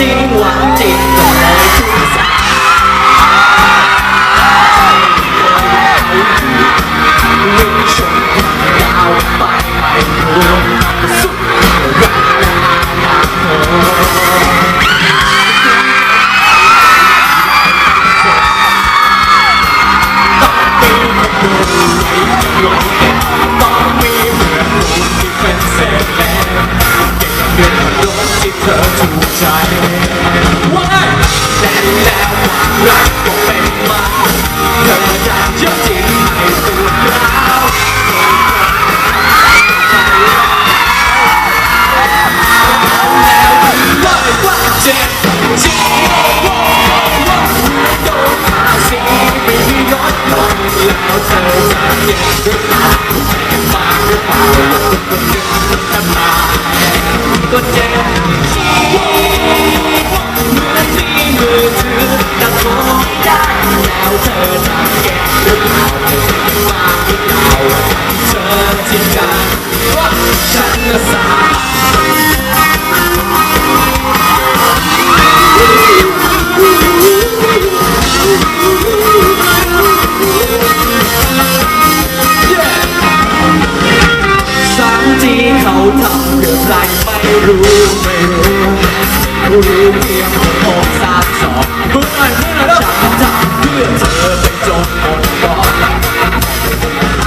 จริงหวังจิต ใจว่าแต่แล้วรักก็เป็นมาเธอจะยอะจริ รู้ไม่รู้ผู้รู้เพียงอกสาบสอบเพื่อนเพื่อนเราจำเพื่อเธอไปจบหมดก่อน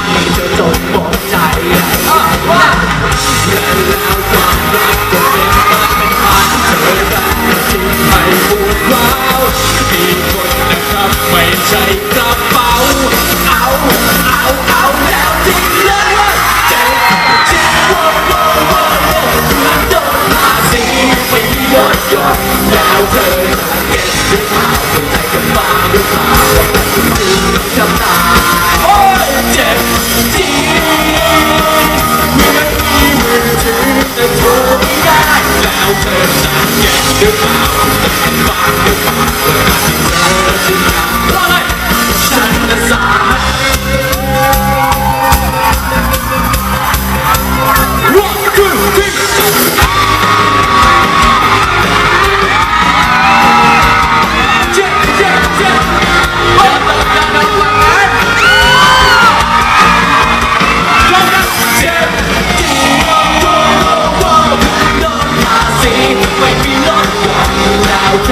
ให้เธอจบหมดใจว่าเลิกแล้วความรักก็เป็นมาเป็นพันเธอรักจิ้งไปปพูดร้าวมีคนนะครับไม่ใช่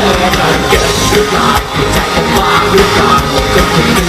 Never get too high, take a got look up, look up,